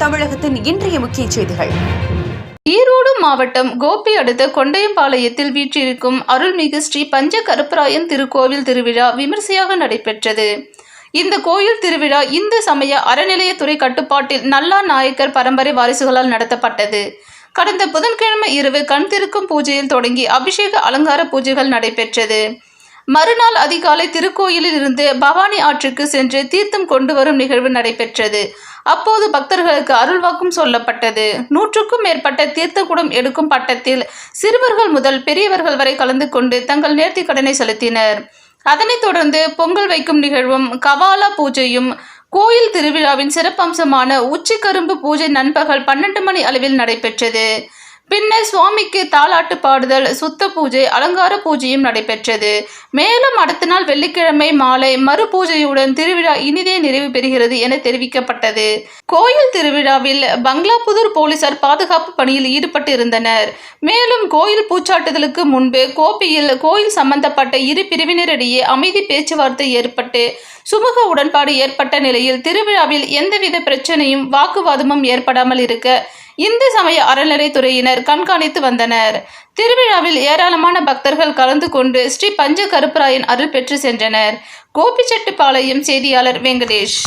தமிழகத்தின் இன்றைய முக்கிய செய்திகள். ஈரோடு மாவட்டம் கோபி அடுத்த கொண்டையம்பாளையத்தில் வீற்றிருக்கும் அருள்மிகு ஸ்ரீ பஞ்ச கருப்பராயன் திருக்கோவில் திருவிழா விமர்சையாக நடைபெற்றது. இந்த கோயில் திருவிழா இந்து சமய அறநிலையத்துறை கட்டுப்பாட்டில் நல்லா நாயக்கர் பரம்பரை வாரிசுகளால் நடத்தப்பட்டது. கடந்த புதன்கிழமை இரவு கண் திருக்கும் பூஜையில் தொடங்கி அபிஷேக அலங்கார பூஜைகள் நடைபெற்றது. மறுநாள் அதிகாலை திருக்கோயிலில் இருந்து பவானி ஆற்றுக்கு சென்று தீர்த்தம் கொண்டு வரும் நிகழ்வு நடைபெற்றது. அப்போது பக்தர்களுக்கு அருள்வாக்கும் சொல்லப்பட்டது. நூற்றுக்கும் மேற்பட்ட தீர்த்தக்குடம் எடுக்கும் பட்டத்தில் சிறுவர்கள் முதல் பெரியவர்கள் வரை கலந்து கொண்டு தங்கள் நேர்த்தி கடனை செலுத்தினர். அதனைத் தொடர்ந்து பொங்கல் வைக்கும் நிகழ்வும் கவாலா பூஜையும் கோயில் திருவிழாவின் சிறப்பம்சமான உச்சிக்கரும்பு பூஜை நண்பகல் பன்னெண்டு மணி அளவில் நடைபெற்றது. பின்னர் சுவாமிக்கு தாலாட்டு பாடுதல் சுத்த பூஜை அலங்கார பூஜையும் நடைபெற்றது. மேலும் அடுத்த நாள் வெள்ளிக்கிழமை மாலை மறு பூஜையுடன் திருவிழா இனிதே நிறைவு பெறுகிறது என தெரிவிக்கப்பட்டது. கோயில் திருவிழாவில் பங்களாபுதூர் போலீசார் பாதுகாப்பு பணியில் ஈடுபட்டு இருந்தனர் மேலும் கோயில் பூச்சாட்டுதலுக்கு முன்பு கோபியில் கோயில் சம்பந்தப்பட்ட இரு பிரிவினரிடையே அமைதி பேச்சுவார்த்தை ஏற்பட்டு சுமூக உடன்பாடு ஏற்பட்ட நிலையில் திருவிழாவில் எந்தவித பிரச்சனையும் வாக்குவாதமும் ஏற்படாமல் இருக்க இந்து சமய அறநிலைத்துறையினர் கண்காணித்து வந்தனர். திருவிழாவில் ஏராளமான பக்தர்கள் கலந்து கொண்டு ஸ்ரீ பஞ்ச கருப்பராயன் அருள் பெற்று சென்றனர். கோபிச்செட்டுப்பாளையம் செய்தியாளர் வெங்கடேஷ்.